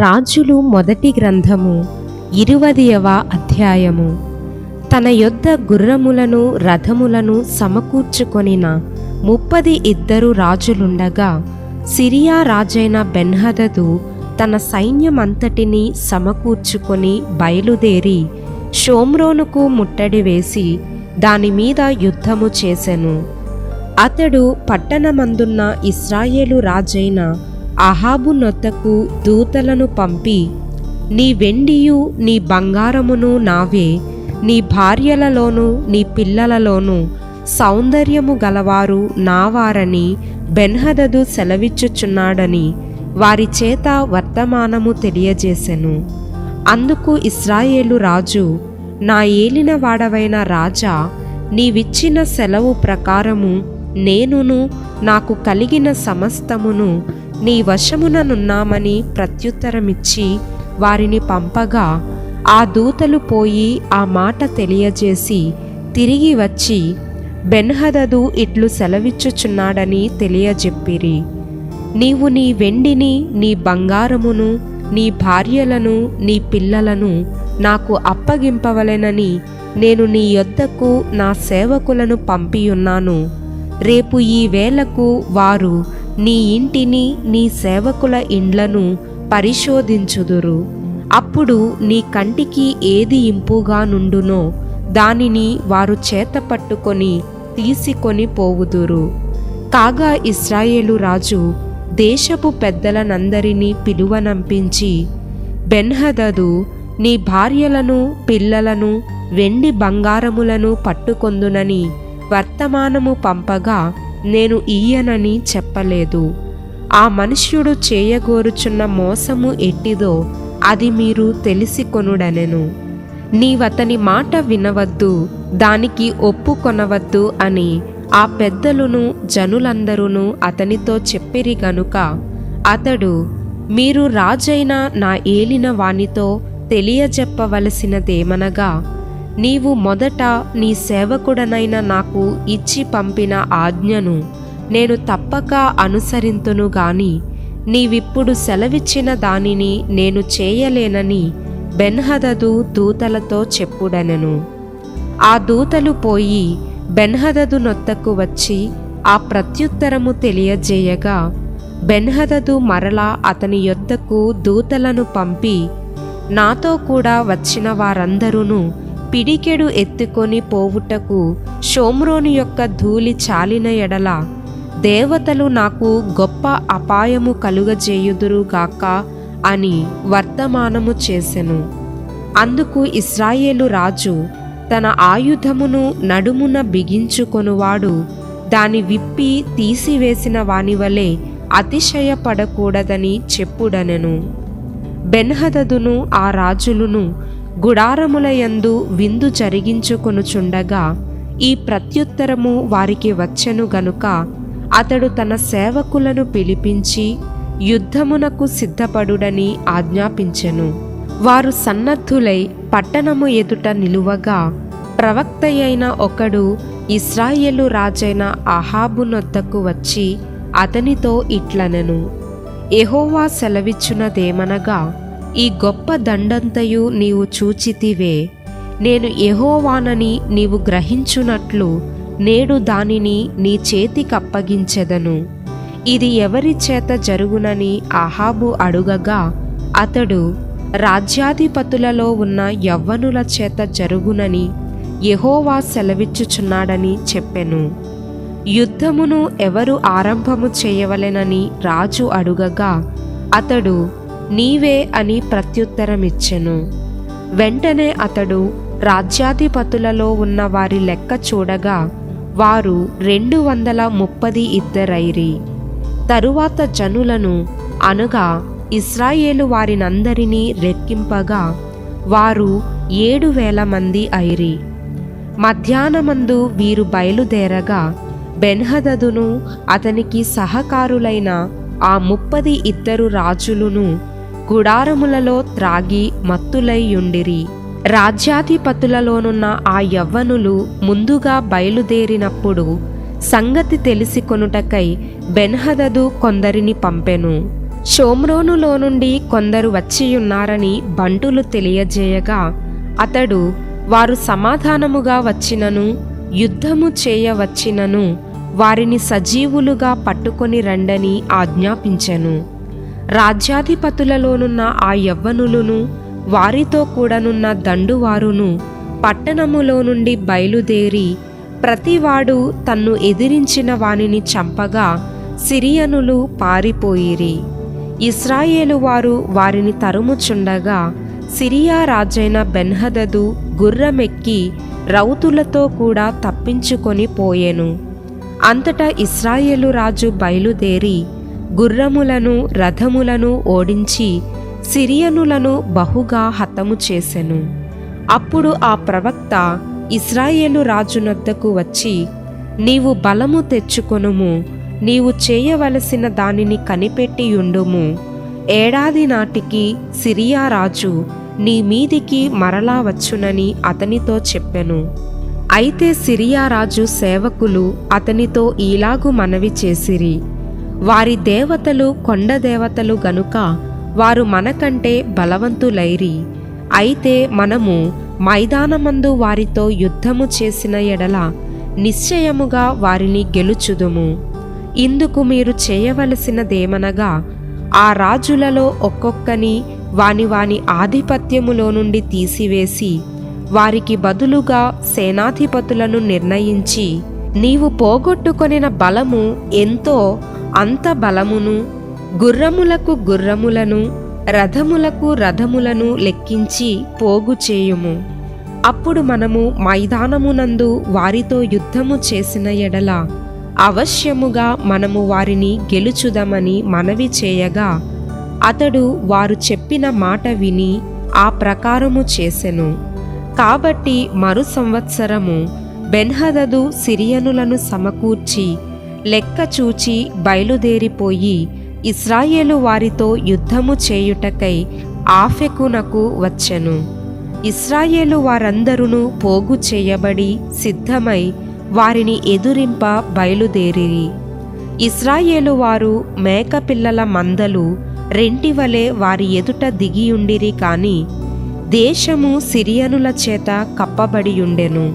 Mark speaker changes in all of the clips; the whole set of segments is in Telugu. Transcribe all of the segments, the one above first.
Speaker 1: రాజులు మొదటి గ్రంథము ఇరువదియవ అధ్యాయము. తన యొద్ద గుర్రములను రథములను సమకూర్చుకొనిన ముప్పది ఇద్దరు రాజులుండగా సిరియా రాజైన బెన్హదదు తన సైన్యమంతటిని సమకూర్చుకొని బయలుదేరి షోమ్రోనుకు ముట్టడి వేసి దానిమీద యుద్ధము చేసెను. అతడు పట్టణమందున్న ఇస్రాయేలు రాజైన అహాబు నొద్దకు దూతలను పంపి నీ వెండియు నీ బంగారమును నావే నీ భార్యలలోను నీ పిల్లలలోను సౌందర్యము గలవారు నావారని బెన్హదదు సెలవిచ్చుచున్నాడని వారి చేత వర్తమానము తెలియజేసెను. అందుకు ఇస్రాయేలు రాజు నా ఏలిన వాడవైన రాజా నీవిచ్చిన సెలవు ప్రకారము నేనును నాకు కలిగిన సమస్తమును నీ వశముననున్నామని ప్రత్యుత్తరమిచ్చి వారిని పంపగా ఆ దూతలు పోయి ఆ మాట తెలియజేసి తిరిగి వచ్చి బెన్హదదు ఇట్లు సెలవిచ్చుచున్నాడని తెలియజెప్పిరి. నీవు నీ వెండిని నీ బంగారమును నీ భార్యలను నీ పిల్లలను నాకు అప్పగింపవలెనని నేను నీ యొద్దకు నా సేవకులను పంపియున్నాను. రేపు ఈ వేళకు వారు నీ ఇంటిని నీ సేవకుల ఇండ్లను పరిశోధించుదురు. అప్పుడు నీ కంటికి ఏది ఇంపుగా నుండునో దానిని వారు చేత పట్టుకొని తీసుకొని పోవుదురు. కాగా ఇస్రాయేలు రాజు దేశపు పెద్దలనందరినీ పిలువనంపించి బెన్హదదు నీ భార్యలను పిల్లలను వెండి బంగారములను పట్టుకొందునని వర్తమానము పంపగా నేను ఈయనని చెప్పలేదు. ఆ మనుష్యుడు చేయగోరుచున్న మోసము ఎట్టిదో అది మీరు తెలిసి కొనుడనెను నీవతని మాట వినవద్దు దానికి ఒప్పుకొనవద్దు అని ఆ పెద్దలును జనులందరూ అతనితో చెప్పిరి గనుక అతడు మీరు రాజైన నా ఏలిన వానితో తెలియజెప్పవలసినదేమనగా నీవు మొదట నీ సేవకుడనైన నాకు ఇచ్చి పంపిన ఆజ్ఞను నేను తప్పక అనుసరింతును గాని నీవిప్పుడు సెలవిచ్చిన దానిని నేను చేయలేనని బెన్హదదు దూతలతో చెప్పుడనెను. ఆ దూతలు పోయి బెన్హదదు నొత్తకు వచ్చి ఆ ప్రత్యుత్తరము తెలియజేయగా బెన్హదదు మరలా అతని యొద్దకు దూతలను పంపి నాతో కూడా వచ్చిన వారందరూను పిడికెడు ఎత్తుకొని పోవుటకు షోమ్రోని యొక్క ధూళి చాలిన ఎడల దేవతలు నాకు గొప్ప అపాయము కలుగజేయుదురుగాక అని వర్తమానము చేసెను. అందుకు ఇస్రాయేలు రాజు తన ఆయుధమును నడుమున బిగించుకొనువాడు దాని విప్పి తీసివేసిన వానివలే అతిశయపడకూడదని చెప్పుడనెను. బెన్హదదును ఆ రాజులును గుడారములయందు విందు జరిగించుకొనుచుండగా ఈ ప్రత్యుత్తరము వారికి వచ్చెను గనుక అతడు తన సేవకులను పిలిపించి యుద్ధమునకు సిద్ధపడుడని ఆజ్ఞాపించెను. వారు సన్నద్ధులై పట్టణము ఎదుట నిలువగా ప్రవక్తయైన ఒకడు ఇస్రాయేలు రాజైన అహాబునొద్దకు వచ్చి అతనితో ఇట్లనెను. ఎహోవా సెలవిచ్చునదేమనగా ఈ గొప్ప దండంతయు నీవు చూచితివే. నేను ఎహోవానని నీవు గ్రహించునట్లు నేడు దానిని నీ చేతికప్పగించెదను ఇది ఎవరి చేత జరుగునని అహాబు అడుగగా అతడు రాజ్యాధిపతులలో ఉన్న యవ్వనుల చేత జరుగునని యహోవా సెలవిచ్చుచున్నాడని చెప్పెను. యుద్ధమును ఎవరు ఆరంభము చేయవలెనని రాజు అడుగగా అతడు నీవే అని ప్రత్యుత్తరమిచ్చెను. వెంటనే అతడు రాజ్యాధిపతులలో ఉన్న వారి లెక్క చూడగా వారు రెండు వందల ముప్పది ఇద్దరైరి. తరువాత జనులను అనగా ఇస్రాయేలు వారినందరినీ రెక్కింపగా వారు ఏడు వేల మంది ఐరి. మధ్యాహ్నమందు వీరు బయలుదేరగా బెన్హదదును అతనికి సహకారులైన ఆ ముప్పది ఇద్దరు రాజులును గుడారములలో త్రాగి మత్తులైయుండిరి రాజ్యాధిపతులలోనున్న ఆ యవ్వనులు ముందుగా బయలుదేరినప్పుడు సంగతి తెలిసి కొనుటకై బెన్హదదు కొందరిని పంపెను. షోమ్రోనులో నుండి కొందరు వచ్చియున్నారని బంటులు తెలియజేయగా అతడు వారు సమాధానముగా వచ్చినను యుద్ధము చేయవచ్చినను వారిని సజీవులుగా పట్టుకొని రండని ఆజ్ఞాపించెను. రాజ్యాధిపతులలోనున్న ఆ యవ్వనులను వారితో కూడనున్న దండువారును పట్టణములో నుండి బయలుదేరి ప్రతివాడు తన్ను ఎదిరించిన వానిని చంపగా సిరియనులు పారిపోయిరి. ఇస్రాయేలు వారు వారిని తరుముచుండగా సిరియా రాజైన బెన్హదదు గుర్రమెక్కి రౌతులతో కూడా తప్పించుకొని పోయెను. అంతటా ఇస్రాయేలు రాజు బయలుదేరి గుర్రములను రథములను ఓడించి సిరియనులను బహుగా హతము చేసెను. అప్పుడు ఆ ప్రవక్త ఇస్రాయేలు రాజునొద్దకు వచ్చి నీవు బలము తెచ్చుకొనుము నీవు చేయవలసిన దానిని కనిపెట్టియుండుము ఏడాది నాటికి సిరియా రాజు నీ మీదికి మరలా వచ్చునని అతనితో చెప్పెను. అయితే సిరియా రాజు సేవకులు అతనితో ఈలాగు మనవి చేసిరి. వారి దేవతలు కొండ దేవతలు గనుక వారు మనకంటే బలవంతులైరి. అయితే మనము మైదానమందు వారితో యుద్ధము చేసిన ఎడల నిశ్చయముగా వారిని గెలుచుదుము. ఇందుకు మీరు చేయవలసినదేమనగా ఆ రాజులలో ఒక్కొక్కని వాని వాని ఆధిపత్యములో నుండి తీసివేసి వారికి బదులుగా సేనాధిపతులను నిర్ణయించి నీవు పోగొట్టుకొనిన బలము ఎంతో అంత బలమును గుర్రములకు గుర్రములను రథములకు రథములను లెక్కించి పోగు చేయుము. అప్పుడు మనము మైదానమునందు వారితో యుద్ధము చేసిన ఎడల అవశ్యముగా మనము వారిని గెలుచుదమని మనవి చేయగా అతడు వారు చెప్పిన మాట విని ఆ ప్రకారము చేసెను. కాబట్టి మరు సంవత్సరము బెన్హదదు సిరియనులను సమకూర్చి లెక్క చూచి బయలుదేరిపోయి ఇస్రాయేలు వారితో యుద్ధము చేయుటకై ఆఫెకునకు వచ్చెను. ఇస్రాయేలు వారందరును పోగు చేయబడి సిద్ధమై వారిని ఎదురింప బయలుదేరిరి. ఇస్రాయేలు వారు మేకపిల్లల మందలు రెంటివలే వారి ఎదుట దిగియుండిరి కాని దేశము సిరియనుల చేత కప్పబడియుండెను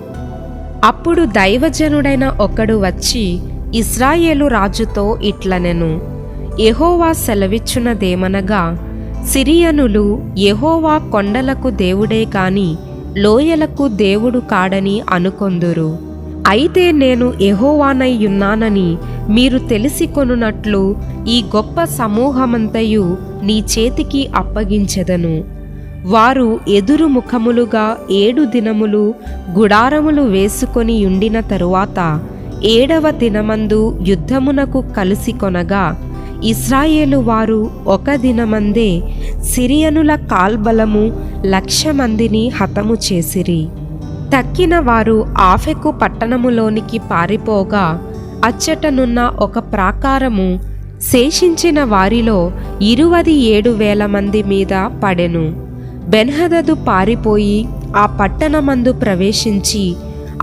Speaker 1: అప్పుడు దైవజనుడైన ఒకడు వచ్చి ఇస్రాయేలు రాజుతో ఇట్లనెను. ఎహోవా సెలవిచ్చునదేమనగా సిరియనులు ఎహోవా కొండలకు దేవుడే కాని లోయలకు దేవుడు కాడని అనుకొందురు. అయితే నేను యెహోవానయ్యున్నానని మీరు తెలిసికొనున్నట్లు ఈ గొప్ప సమూహమంతయు నీ చేతికి అప్పగించెదను. వారు ఎదురు ముఖములుగా ఏడు దినములు గుడారములు వేసుకొని ఉండిన తరువాత ఏడవ దినమందు యుద్ధమునకు కలిసి కొనగా ఇస్రాయేలు వారు ఒక దినమందే సిరియనుల కాల్బలము లక్ష మందిని హతము చేసిరి. తక్కిన వారు ఆఫెకు పట్టణములోనికి పారిపోగా అచ్చటనున్న ఒక ప్రాకారము శేషించిన వారిలో ఇరువది ఏడు వేల మంది మీద పడెను. బెన్హదదు పారిపోయి ఆ పట్టణమందు ప్రవేశించి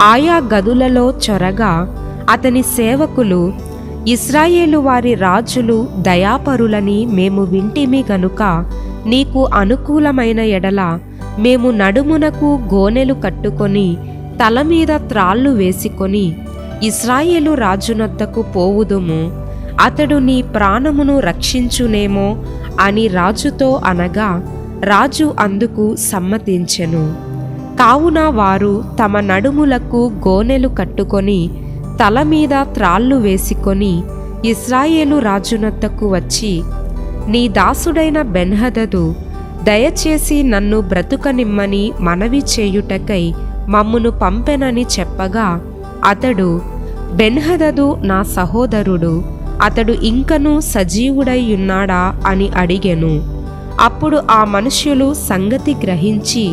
Speaker 1: ఆయా గదులలో చొరగా అతని సేవకులు ఇస్రాయేలు వారి రాజులు దయాపరులని మేము వింటిమి గనుక నీకు అనుకూలమైన ఎడల మేము నడుమునకు గోనెలు కట్టుకొని తల మీద త్రాళ్ళు వేసుకొని ఇస్రాయేలు రాజునొద్దకు పోవుదుము. అతడు నీ ప్రాణమును రక్షించునేమో అని రాజుతో అనగా రాజు అందుకు సమ్మతించెను. కావున వారు తమ నడుములకు గోనెలు కట్టుకొని తల మీద త్రాళ్ళు వేసుకొని ఇస్రాయేలు రాజునొద్దకు వచ్చి నీ దాసుడైన బెన్హదదు దయచేసి నన్ను బ్రతుకనిమ్మని మనవి చేయుటకై మమ్మును పంపెనని చెప్పగా అతడు బెన్హదదు నా సహోదరుడు అతడు ఇంకనూ సజీవుడై ఉన్నాడా? అని అడిగెను. అప్పుడు ఆ మనుష్యులు సంగతి గ్రహించి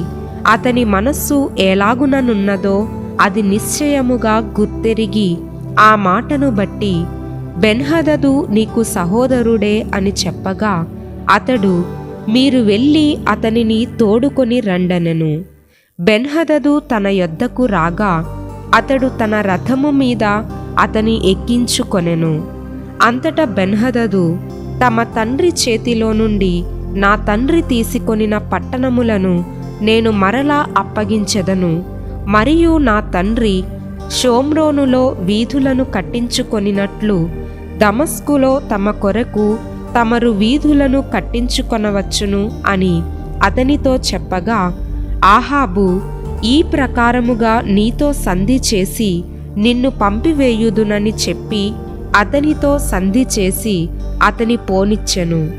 Speaker 1: అతని మనస్సు ఎలాగుననున్నదో అది నిశ్చయముగా గుర్తెరిగి ఆ మాటను బట్టి బెన్హదదు నీకు సహోదరుడే అని చెప్పగా అతడు మీరు వెళ్ళి అతనిని తోడుకొని రండనెను. బెన్హదదు తన యొద్దకు రాగా అతడు తన రథము మీద అతని ఎక్కించుకొనెను. అంతటా బెన్హదదు తమ తండ్రి చేతిలో నుండి నా తండ్రి తీసుకొనిన పట్టణములను నేను మరలా అప్పగించెదను. మరియు నా తండ్రి షోమ్రోనులో వీధులను కట్టించుకొనినట్లు దమస్కులో తమ కొరకు తమరు వీధులను కట్టించుకొనవచ్చును అని అతనితో చెప్పగా ఆహాబు ఈ ప్రకారముగా నీతో సంధి చేసి నిన్ను పంపివేయుదునని చెప్పి అతనితో సంధి చేసి అతని పోనిచ్చెను.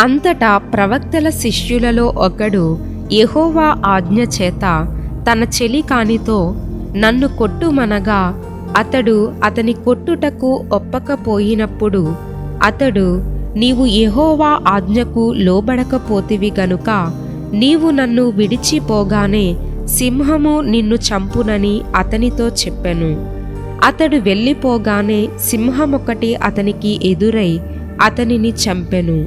Speaker 1: అంతటా ప్రవక్తల శిష్యులలో ఒకడు యహోవా ఆజ్ఞ చేత తన చెలికానితో నన్ను కొట్టుమనగా అతడు అతని కొట్టుటకు ఒప్పకపోయినప్పుడు అతడు నీవు ఎహోవా ఆజ్ఞకు లోబడకపోతివి గనుక నీవు నన్ను విడిచిపోగానే సింహము నిన్ను చంపునని అతనితో చెప్పెను. అతడు వెళ్ళిపోగానే సింహమొకటి అతనికి ఎదురై అతనిని చంపెను.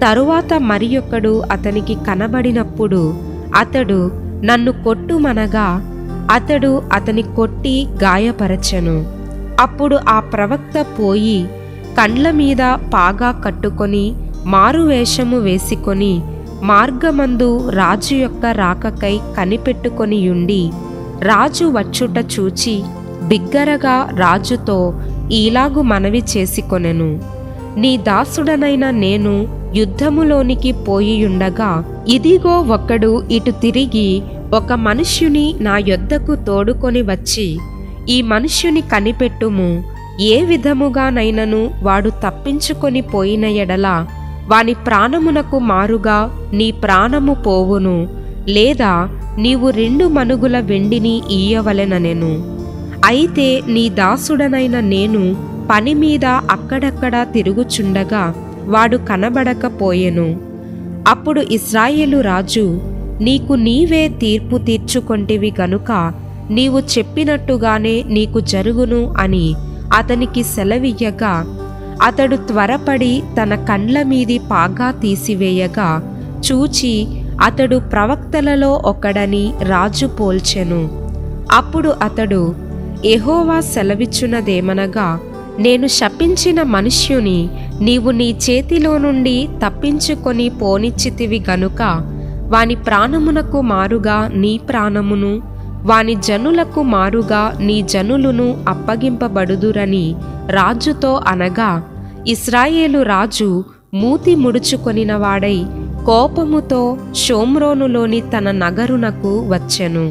Speaker 1: తరువాత మరియొక్కడు అతనికి కనబడినప్పుడు అతడు నన్ను కొట్టుమనగా అతడు అతని కొట్టి గాయపరచెను. అప్పుడు ఆ ప్రవక్త పోయి కండ్ల మీద పాగా కట్టుకొని మారువేషము వేసుకొని మార్గమందు రాజు యొక్క రాకకై కనిపెట్టుకొని ఉండి రాజు వచ్చుట చూచి బిగ్గరగా రాజుతో ఈలాగు మనవి చేసుకొనెను. నీ దాసుడనైన నేను యుద్ధములోనికి పోయియుండగా ఇదిగో ఒకడు ఇటు తిరిగి ఒక మనుష్యుని నా యొద్దకు తోడుకొని వచ్చి ఈ మనుష్యుని కనిపెట్టుము ఏ విధముగానైనను వాడు తప్పించుకొని పోయిన ఎడల వాని ప్రాణమునకు మారుగా నీ ప్రాణము పోవును లేదా నీవు రెండు మనుగుల వెండిని ఇయ్యవలెననెను అయితే నీ దాసుడనైన నేను పని మీద అక్కడక్కడ తిరుగుచుండగా వాడు కనబడకపోయెను. అప్పుడు ఇస్రాయేలు రాజు నీకు నీవే తీర్పు తీర్చుకొంటివి గనుక నీవు చెప్పినట్టుగానే నీకు జరుగును అని అతనికి సెలవియ్యగా అతడు త్వరపడి తన కండ్ల మీది పాగా తీసివేయగా చూచి అతడు ప్రవక్తలలో ఒకడని రాజు పోల్చెను. అప్పుడు అతడు ఎహోవా సెలవిచ్చునదేమనగా నేను శపించిన మనుష్యుని నీవు నీ చేతిలో నుండి తప్పించుకొని పోనిచ్చితివి గనుక వాని ప్రాణమునకు మారుగా నీ ప్రాణమును వాని జనులకు మారుగా నీ జనులును అప్పగింపబడుదురని రాజుతో అనగా ఇస్రాయేలు రాజు మూతి ముడుచుకొనినవాడై కోపముతో షోమ్రోనులోని తన నగరునకు వచ్చెను.